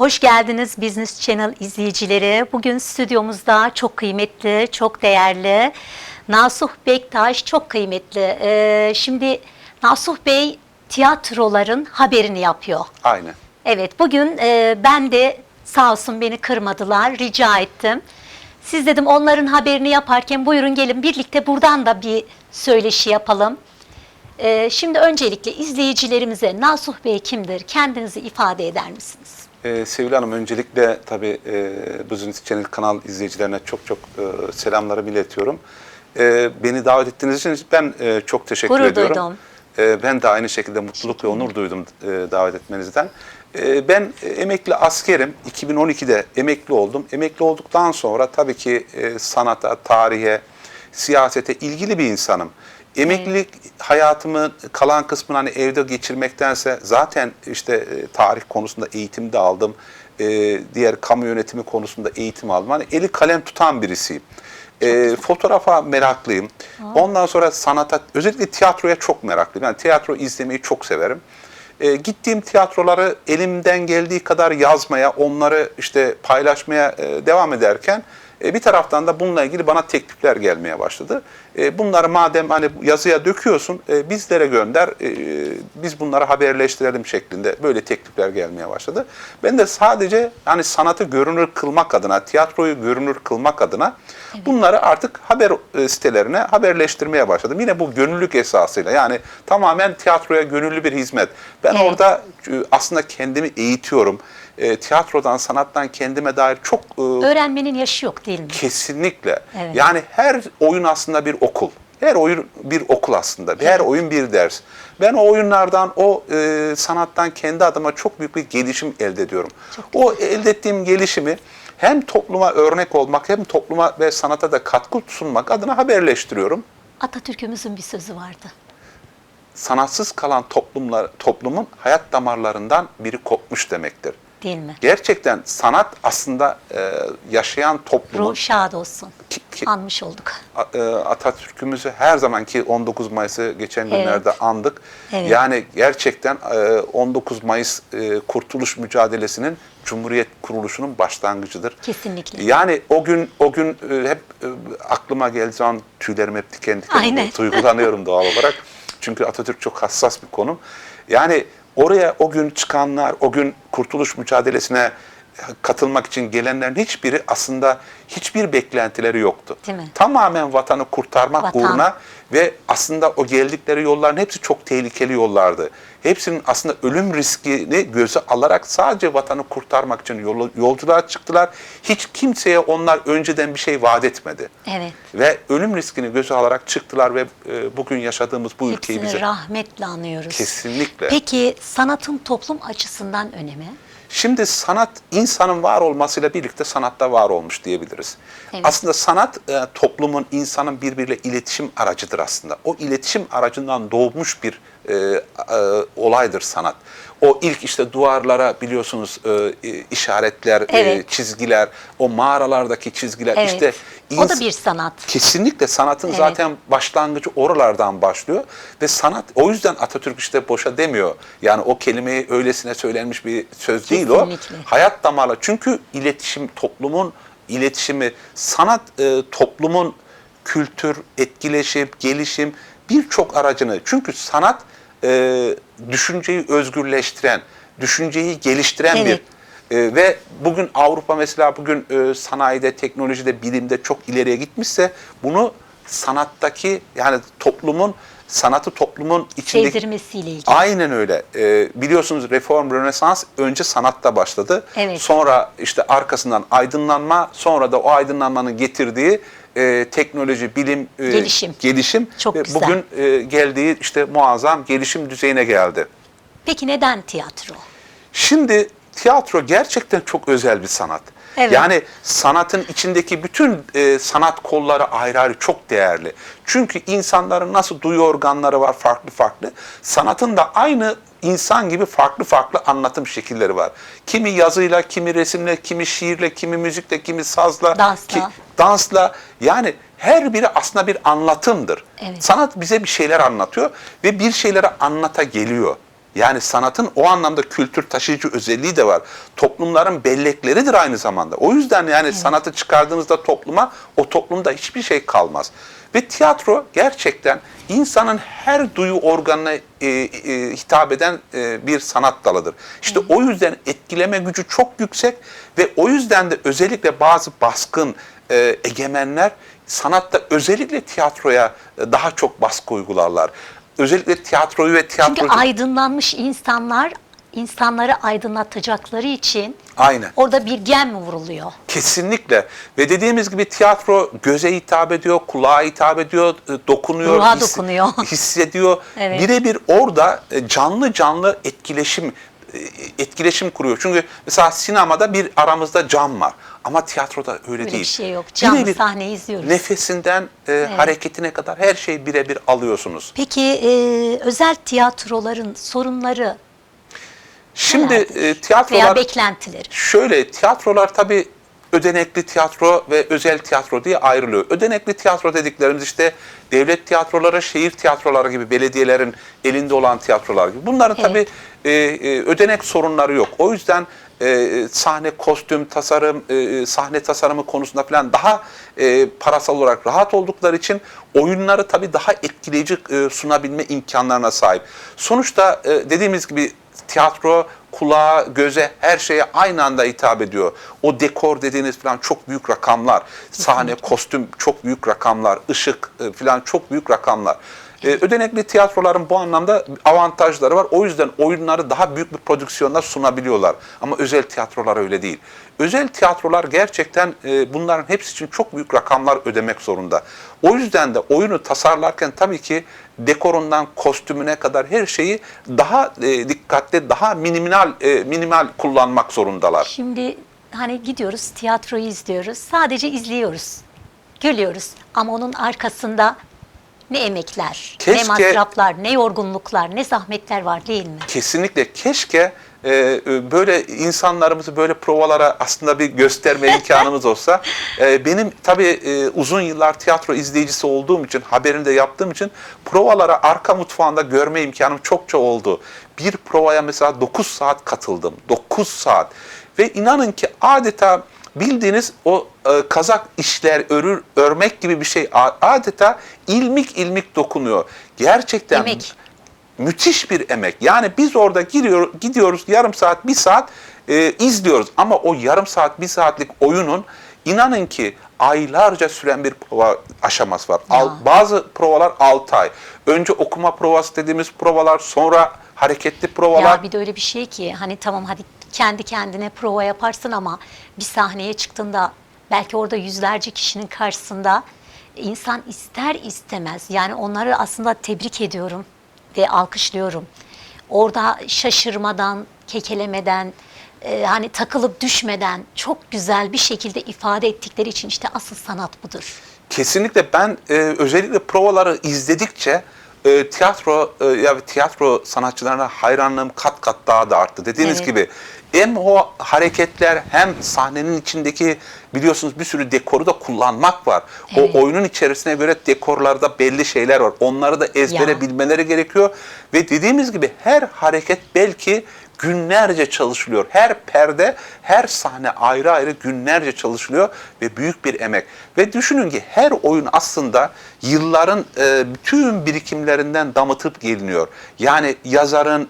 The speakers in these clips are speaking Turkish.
Hoş geldiniz Business Channel izleyicileri. Bugün stüdyomuzda çok kıymetli, çok değerli Nasuh Bektaş çok kıymetli. Ee, şimdi Nasuh Bey tiyatroların haberini yapıyor. Aynen. Evet bugün e, ben de sağ olsun beni kırmadılar, rica ettim. Siz dedim onların haberini yaparken buyurun gelin birlikte buradan da bir söyleşi yapalım. Ee, şimdi öncelikle izleyicilerimize Nasuh Bey kimdir? Kendinizi ifade eder misiniz? Ee, Sevil Hanım öncelikle tabii e, Business Channel kanal izleyicilerine çok çok e, selamlarımı iletiyorum. E, beni davet ettiğiniz için ben e, çok teşekkür Gurur ediyorum. duydum. E, ben de aynı şekilde mutluluk ve onur duydum e, davet etmenizden. E, ben e, emekli askerim. 2012'de emekli oldum. Emekli olduktan sonra tabii ki e, sanata, tarihe, siyasete ilgili bir insanım. Emeklilik hayatımın kalan kısmını hani evde geçirmektense zaten işte e, tarih konusunda eğitim de aldım. E, diğer kamu yönetimi konusunda eğitim aldım. Hani eli kalem tutan birisiyim. E, fotoğrafa meraklıyım. Ondan sonra sanata, özellikle tiyatroya çok meraklıyım. Yani tiyatro izlemeyi çok severim. E, gittiğim tiyatroları elimden geldiği kadar yazmaya, onları işte paylaşmaya e, devam ederken e, bir taraftan da bununla ilgili bana teklifler gelmeye başladı. E, bunları madem hani yazıya döküyorsun, e, bizlere gönder, e, biz bunları haberleştirelim şeklinde böyle teklifler gelmeye başladı. Ben de sadece hani sanatı görünür kılmak adına, tiyatroyu görünür kılmak adına bunları artık haber sitelerine haberleştirmeye başladım. Yine bu gönüllülük esasıyla yani tamamen tiyatroya gönüllü bir hizmet. Ben Evet. orada aslında kendimi eğitiyorum. E, tiyatrodan, sanattan kendime dair çok e, Öğrenmenin yaşı yok değil mi? Kesinlikle. Evet. Yani her oyun aslında bir okul. Her oyun bir okul aslında. Her oyun bir ders. Ben o oyunlardan, o e, sanattan kendi adıma çok büyük bir gelişim elde ediyorum. O elde ettiğim gelişimi hem topluma örnek olmak hem topluma ve sanata da katkı sunmak adına haberleştiriyorum. Atatürk'ümüzün bir sözü vardı. Sanatsız kalan toplumlar, toplumun hayat damarlarından biri kopmuş demektir. Değil mi? Gerçekten sanat aslında e, yaşayan toplumun Ruh şad olsun. Ki- ki- Anmış olduk. A- e, Atatürk'ümüzü her zamanki 19 Mayıs'ı geçen Evet. günlerde andık. Evet. Yani gerçekten e, 19 Mayıs e, Kurtuluş Mücadelesi'nin Cumhuriyet kuruluşunun başlangıcıdır. Kesinlikle. Yani o gün o gün e, hep e, aklıma geldiği zaman tüylerim hep diken diken Aynen. Duygulanıyorum doğal olarak. Çünkü Atatürk çok hassas bir konum. Yani oraya o gün çıkanlar, o gün kurtuluş mücadelesine katılmak için gelenlerin hiçbiri aslında hiçbir beklentileri yoktu. Tamamen vatanı kurtarmak Vatan. uğruna ve aslında o geldikleri yolların hepsi çok tehlikeli yollardı. Hepsinin aslında ölüm riskini göze alarak sadece vatanı kurtarmak için yol- yolculuğa çıktılar. Hiç kimseye onlar önceden bir şey vaat etmedi. Evet. Ve ölüm riskini göze alarak çıktılar ve e, bugün yaşadığımız bu ülkeyi Hepsini bize... rahmetle anıyoruz. Kesinlikle. Peki sanatın toplum açısından önemi? Şimdi sanat insanın var olmasıyla birlikte sanatta var olmuş diyebiliriz. Evet. Aslında sanat e, toplumun, insanın birbiriyle iletişim aracıdır aslında. O iletişim aracından doğmuş bir e, e, olaydır sanat. O ilk işte duvarlara biliyorsunuz e, e, işaretler, e, Evet. çizgiler, o mağaralardaki çizgiler Evet. işte o da bir sanat. Kesinlikle sanatın Evet. zaten başlangıcı oralardan başlıyor ve sanat o yüzden Atatürk işte boşa demiyor. Yani o kelimeyi öylesine söylenmiş bir söz değil o. Kesinlikle. Hayat damarla çünkü iletişim toplumun iletişimi sanat e, toplumun kültür, etkileşim, gelişim birçok aracını çünkü sanat e, düşünceyi özgürleştiren, düşünceyi geliştiren Evet. bir ee, ve bugün Avrupa mesela bugün e, sanayide, teknolojide, bilimde çok ileriye gitmişse bunu sanattaki yani toplumun sanatı toplumun içindeki Sevdirmesiyle ilgili. Aynen öyle. Ee, biliyorsunuz reform, rönesans önce sanatta başladı. Evet. Sonra işte arkasından aydınlanma, sonra da o aydınlanmanın getirdiği e, teknoloji, bilim, e, Gelişim. gelişim Çok ve güzel. bugün e, geldiği işte muazzam gelişim düzeyine geldi. Peki neden tiyatro? Şimdi tiyatro gerçekten çok özel bir sanat. Evet. Yani sanatın içindeki bütün e, sanat kolları ayrı ayrı çok değerli. Çünkü insanların nasıl duyu organları var farklı farklı. Sanatın da aynı insan gibi farklı farklı anlatım şekilleri var. Kimi yazıyla, kimi resimle, kimi şiirle, kimi müzikle, kimi sazla, Dansla. dansla. Yani her biri aslında bir anlatımdır. Evet. Sanat bize bir şeyler anlatıyor ve bir şeyleri anlata geliyor. Yani sanatın o anlamda kültür taşıyıcı özelliği de var. Toplumların bellekleridir aynı zamanda. O yüzden yani sanatı çıkardığınızda topluma o toplumda hiçbir şey kalmaz. Ve tiyatro gerçekten insanın her duyu organına e, e, hitap eden e, bir sanat dalıdır. İşte o yüzden etkileme gücü çok yüksek ve o yüzden de özellikle bazı baskın e, egemenler sanatta özellikle tiyatroya e, daha çok baskı uygularlar. Özellikle tiyatroyu ve Çünkü tiyatrocu... aydınlanmış insanlar insanları aydınlatacakları için Aynen. orada bir gem mi vuruluyor? Kesinlikle. Ve dediğimiz gibi tiyatro göze hitap ediyor, kulağa hitap ediyor, e, dokunuyor, Ruha dokunuyor. hissediyor. Evet. Birebir orada e, canlı canlı etkileşim etkileşim kuruyor. Çünkü mesela sinemada bir aramızda cam var. Ama tiyatroda öyle Öyle bir değil. şey yok. Canlı Birebir sahneyi izliyoruz. Nefesinden e, hareketine kadar her şeyi birebir alıyorsunuz. Peki e, özel tiyatroların sorunları Şimdi e, veya tiyatrolar beklentileri? Şöyle tiyatrolar tabii ödenekli tiyatro ve özel tiyatro diye ayrılıyor. Ödenekli tiyatro dediklerimiz işte devlet tiyatroları, şehir tiyatroları gibi belediyelerin elinde olan tiyatrolar gibi. Bunların Evet. tabii e, e, ödenek sorunları yok. O yüzden e, sahne kostüm tasarım, e, sahne tasarımı konusunda falan daha e, parasal olarak rahat oldukları için oyunları tabii daha etkileyici e, sunabilme imkanlarına sahip. Sonuçta e, dediğimiz gibi tiyatro kulağa, göze, her şeye aynı anda hitap ediyor. O dekor dediğiniz falan çok büyük rakamlar. Sahne, kostüm çok büyük rakamlar. ışık e, falan çok büyük rakamlar. E, ödenekli tiyatroların bu anlamda avantajları var. O yüzden oyunları daha büyük bir prodüksiyonda sunabiliyorlar. Ama özel tiyatrolar öyle değil. Özel tiyatrolar gerçekten e, bunların hepsi için çok büyük rakamlar ödemek zorunda. O yüzden de oyunu tasarlarken tabii ki dekorundan kostümüne kadar her şeyi daha e, dikkatli, daha minimal e, minimal kullanmak zorundalar. Şimdi hani gidiyoruz tiyatroyu izliyoruz. Sadece izliyoruz. Gülüyoruz. Ama onun arkasında ne emekler, ne Keşke- masraflar, ne yorgunluklar, ne zahmetler var değil mi? Kesinlikle keşke e, e, böyle insanlarımızı böyle provalara aslında bir gösterme imkanımız olsa. E, benim tabii e, uzun yıllar tiyatro izleyicisi olduğum için, haberini de yaptığım için provalara arka mutfağında görme imkanım çokça oldu. Bir provaya mesela 9 saat katıldım. 9 saat. Ve inanın ki adeta bildiğiniz o e, kazak işler, örür, örmek gibi bir şey adeta ilmik ilmik dokunuyor. Gerçekten Emek. müthiş bir emek. Yani biz orada giriyor, gidiyoruz yarım saat, bir saat e, izliyoruz. Ama o yarım saat, bir saatlik oyunun inanın ki aylarca süren bir prova aşaması var. Al- bazı provalar 6 ay. Önce okuma provası dediğimiz provalar, sonra hareketli provalar. Ya bir de öyle bir şey ki hani tamam hadi kendi kendine prova yaparsın ama bir sahneye çıktığında belki orada yüzlerce kişinin karşısında insan ister istemez yani onları aslında tebrik ediyorum ve alkışlıyorum. Orada şaşırmadan, kekelemeden, e, hani takılıp düşmeden çok güzel bir şekilde ifade ettikleri için işte asıl sanat budur. Kesinlikle ben e, özellikle provaları izledikçe e, tiyatro e, ya tiyatro sanatçılarına hayranlığım kat kat daha da arttı. Dediğiniz Evet. gibi hem o hareketler hem sahnenin içindeki biliyorsunuz bir sürü dekoru da kullanmak var. Evet. O oyunun içerisine göre dekorlarda belli şeyler var. Onları da ezbere Ya. bilmeleri gerekiyor ve dediğimiz gibi her hareket belki günlerce çalışılıyor. Her perde, her sahne ayrı ayrı günlerce çalışılıyor ve büyük bir emek. Ve düşünün ki her oyun aslında yılların e, bütün birikimlerinden damıtıp geliniyor. Yani yazarın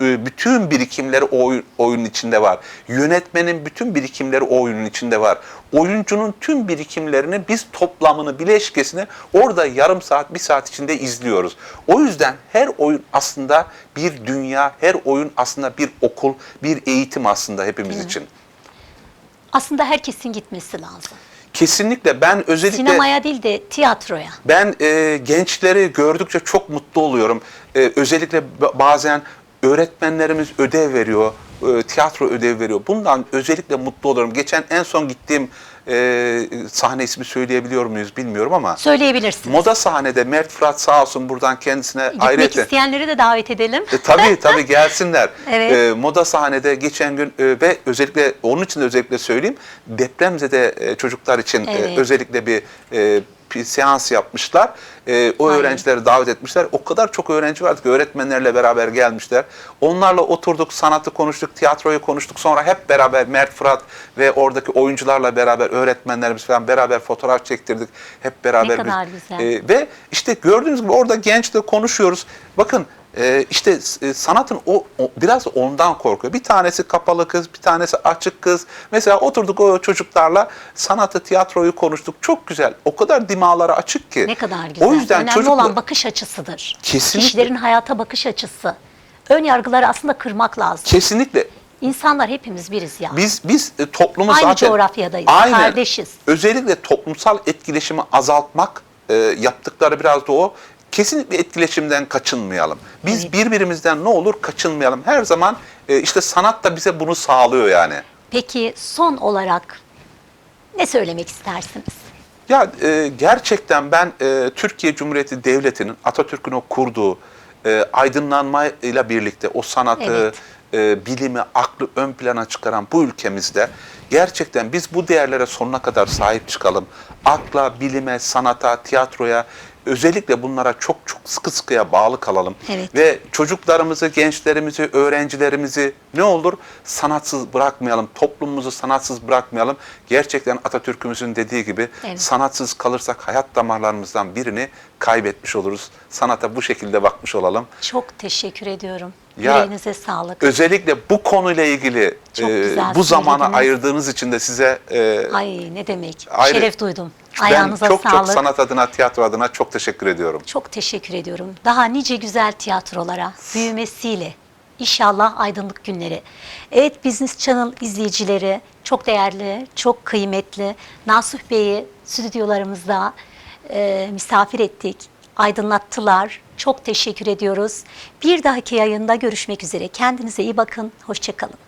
bütün birikimleri o oyun, oyunun içinde var. Yönetmenin bütün birikimleri o oyunun içinde var. Oyuncunun tüm birikimlerini biz toplamını, bileşkesini orada yarım saat, bir saat içinde izliyoruz. O yüzden her oyun aslında bir dünya, her oyun aslında bir okul, bir eğitim aslında hepimiz için. Aslında herkesin gitmesi lazım. Kesinlikle ben özellikle... Sinemaya değil de tiyatroya. Ben e, gençleri gördükçe çok mutlu oluyorum. E, özellikle bazen öğretmenlerimiz ödev veriyor, e, tiyatro ödev veriyor. Bundan özellikle mutlu oluyorum. Geçen en son gittiğim e, sahne ismi söyleyebiliyor muyuz bilmiyorum ama Söyleyebilirsin. moda sahnede Mert Fırat sağ olsun buradan kendisine Gitmek ayrıca isteyenleri de davet edelim. e, tabii tabii gelsinler. Evet. E, moda sahnede geçen gün e, ve özellikle onun için de özellikle söyleyeyim depremzede e, çocuklar için e, Evet. özellikle bir e, bir seans yapmışlar. E, o Aynen. öğrencileri davet etmişler. O kadar çok öğrenci vardı ki öğretmenlerle beraber gelmişler. Onlarla oturduk, sanatı konuştuk, tiyatroyu konuştuk. Sonra hep beraber Mert Fırat ve oradaki oyuncularla beraber öğretmenlerimiz falan beraber fotoğraf çektirdik. Hep beraber Ne biz- kadar güzel. E, ve işte gördüğünüz gibi orada gençle konuşuyoruz. Bakın e, işte e, sanatın o, o biraz ondan korkuyor. Bir tanesi kapalı kız, bir tanesi açık kız. Mesela oturduk o çocuklarla sanatı, tiyatroyu konuştuk. Çok güzel. O kadar dimaları açık ki. Ne kadar güzel. O yüzden Önemli çocukla- olan bakış açısıdır. Kesinlikle. Kişilerin hayata bakış açısı. Ön yargıları aslında kırmak lazım. kesinlikle İnsanlar hepimiz biriz ya. Biz biz e, toplumu Aynı zaten coğrafyadayız, Aynen. kardeşiz. Özellikle toplumsal etkileşimi azaltmak e, yaptıkları biraz da o. Kesinlikle etkileşimden kaçınmayalım. Biz Evet. birbirimizden ne olur kaçınmayalım. Her zaman e, işte sanat da bize bunu sağlıyor yani. Peki son olarak ne söylemek istersiniz? Ya e, gerçekten ben e, Türkiye Cumhuriyeti Devleti'nin Atatürk'ün o kurduğu e, aydınlanmayla birlikte o sanatı, Evet. e, bilimi, aklı ön plana çıkaran bu ülkemizde gerçekten biz bu değerlere sonuna kadar sahip çıkalım. Akla, bilime, sanata, tiyatroya özellikle bunlara çok çok sıkı sıkıya bağlı kalalım. Evet. Ve çocuklarımızı, gençlerimizi, öğrencilerimizi ne olur sanatsız bırakmayalım, toplumumuzu sanatsız bırakmayalım. Gerçekten Atatürk'ümüzün dediği gibi Evet. sanatsız kalırsak hayat damarlarımızdan birini kaybetmiş oluruz. Sanata bu şekilde bakmış olalım. Çok teşekkür ediyorum. Ya, Yüreğinize sağlık. Özellikle bu konuyla ilgili e, bu zamanı ayırdığınız için de size e, Ay ne demek. ayrı- Şeref duydum. Ben Ayağınıza çok sağlık. çok sanat adına, tiyatro adına çok teşekkür ediyorum. Çok teşekkür ediyorum. Daha nice güzel tiyatrolara büyümesiyle inşallah aydınlık günleri. Evet Business Channel izleyicileri çok değerli, çok kıymetli. Nasuh Bey'i stüdyolarımızda e, misafir ettik. Aydınlattılar. Çok teşekkür ediyoruz. Bir dahaki yayında görüşmek üzere. Kendinize iyi bakın. Hoşçakalın.